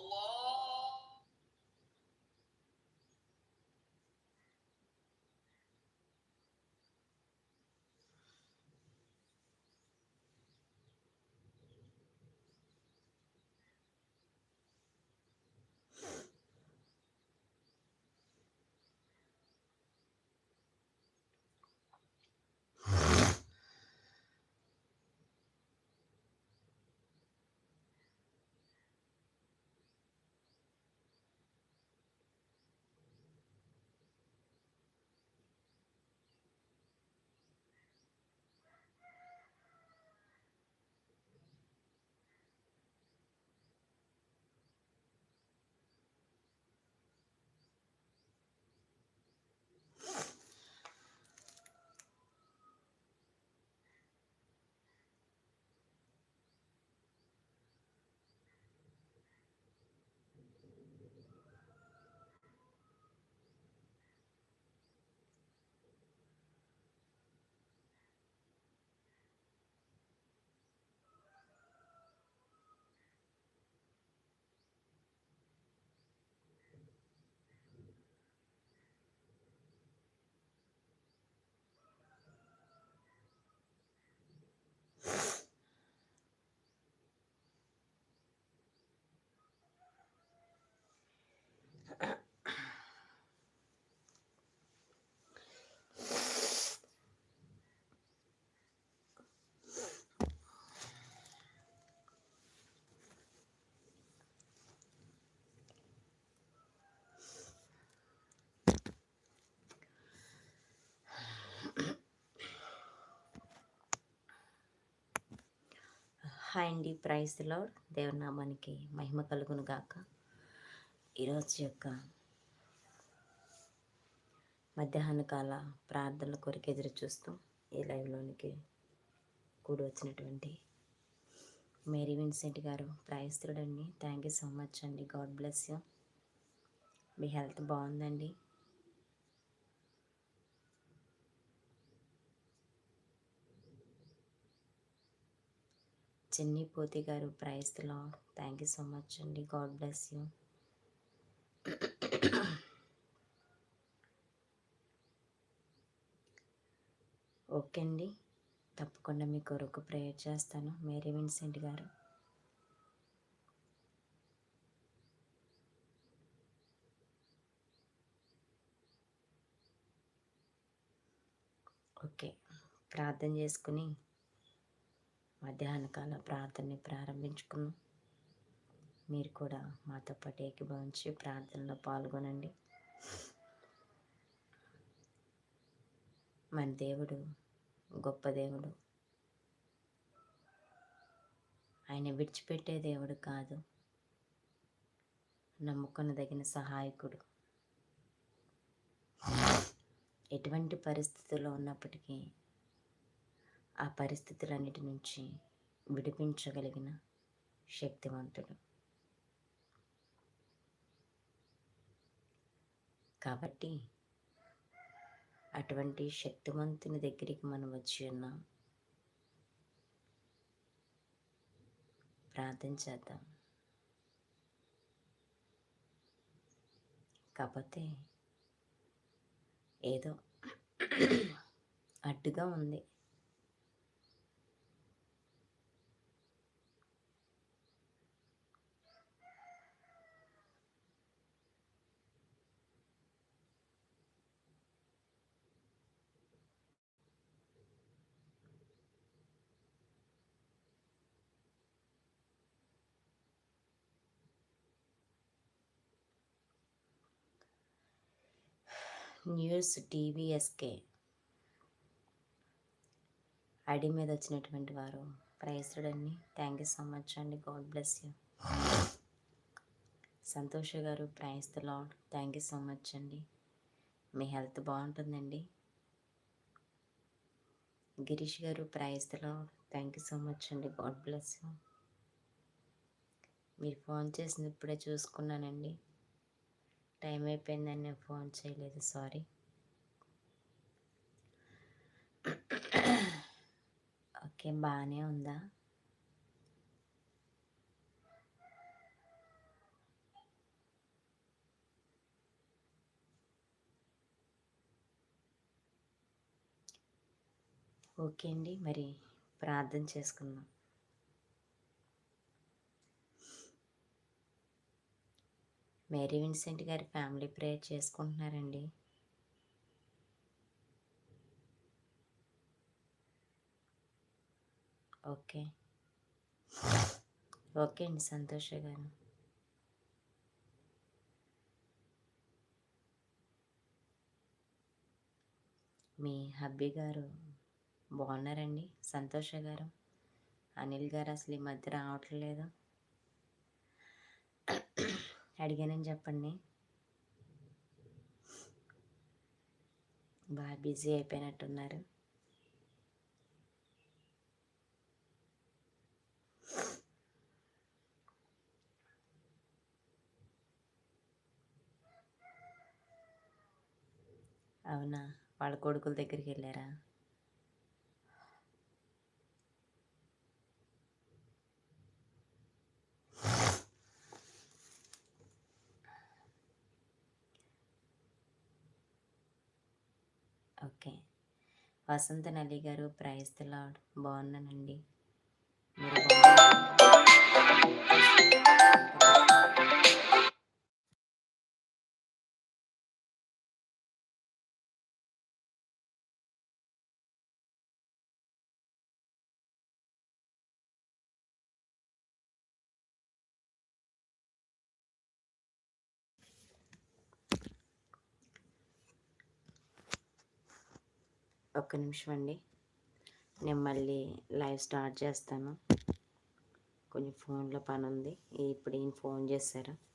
Allah hi అండి. ప్రైస్తులో దేవనామానికి మహిమ కలుగును గాక. ఈరోజు యొక్క మధ్యాహ్న కాల ప్రార్థనల కొరకు ఎదురు చూస్తూ ఈ లైవ్లోనికి కూడి వచ్చినటువంటి మేరీ విన్సెంట్ గారు ప్రాయస్తుడండి థ్యాంక్ యూ సో మచ్ అండి. God bless you. Me health బాగుందండి. చెన్నీ పోతి గారు ప్రైజ్లో థ్యాంక్ యూ సో మచ్ అండి. God bless you. ఓకే అండి. తప్పకుండా మీ కొరకు ప్రేయర్ చేస్తాను. మేరీ విన్సెంట్ గారు. ఓకే. ప్రార్థన చేసుకుని మధ్యాహ్నకాల ప్రార్థనని ప్రారంభించుకున్నాం మీరు కూడా మాతో పాటు ఏకీభవించి ప్రార్థనలో పాల్గొనండి. మన దేవుడు గొప్ప దేవుడు. ఆయన విడిచిపెట్టే దేవుడు కాదు. నమ్ముకొనదగిన సహాయకుడు. ఎటువంటి పరిస్థితుల్లో ఉన్నప్పటికీ ఆ పరిస్థితులన్నిటి నుంచి విడిపించగలిగిన శక్తివంతుడు. కాబట్టి అటువంటి శక్తివంతుని దగ్గరికి మనం వచ్చి ఉన్నాం ప్రార్థన చేద్దాం. కాకపోతే ఏదో అడ్డుగా ఉంది. న్యూస్ టీవీఎస్కే ఐడి మీద వచ్చినటువంటి వారు ప్రైస్డండి థ్యాంక్ యూ సో మచ్ అండి. God bless you. సంతోష్ గారు praise the Lord thank you so much అండి. మీ హెల్త్ బాగుంటుందండి. గిరీష్ గారు praise the Lord thank you so much అండి. God bless you. మీరు ఫోన్ చేసింది ఇప్పుడే చూసుకున్నానండి. టైం అయిపోయిందని నేను ఫోన్ చేయలేదు సారీ. ఓకే బాగానే ఉందా? ఓకే అండి మరి ప్రార్థన చేసుకుందాం. మేరీ విన్సెంట్ గారి ఫ్యామిలీ ప్రేయర్ చేసుకుంటున్నారండి. ఓకే. ఓకే అండి సంతోష గారు. మీ హబ్బీ గారు బాగున్నారండి సంతోష గారు. అనిల్ గారు అసలు ఈ మధ్య రావట్లేదు. అడిగానని చెప్పండి. బాగా బిజీ అయిపోయినట్టున్నారు. అవునా? వాళ్ళ కొడుకుల దగ్గరికి వెళ్ళారా? ఓకే. వసంత నలి గారు ప్రైజ్ లాడ్ బాగున్నానండి. మీరు ఒక్క నిమిషం అండి. నేను మళ్ళీ లైవ్ స్టార్ట్ చేస్తాను. కొంచెం ఫోన్లో పని ఉంది ఇప్పుడు ఏం ఫోన్ చేశారు.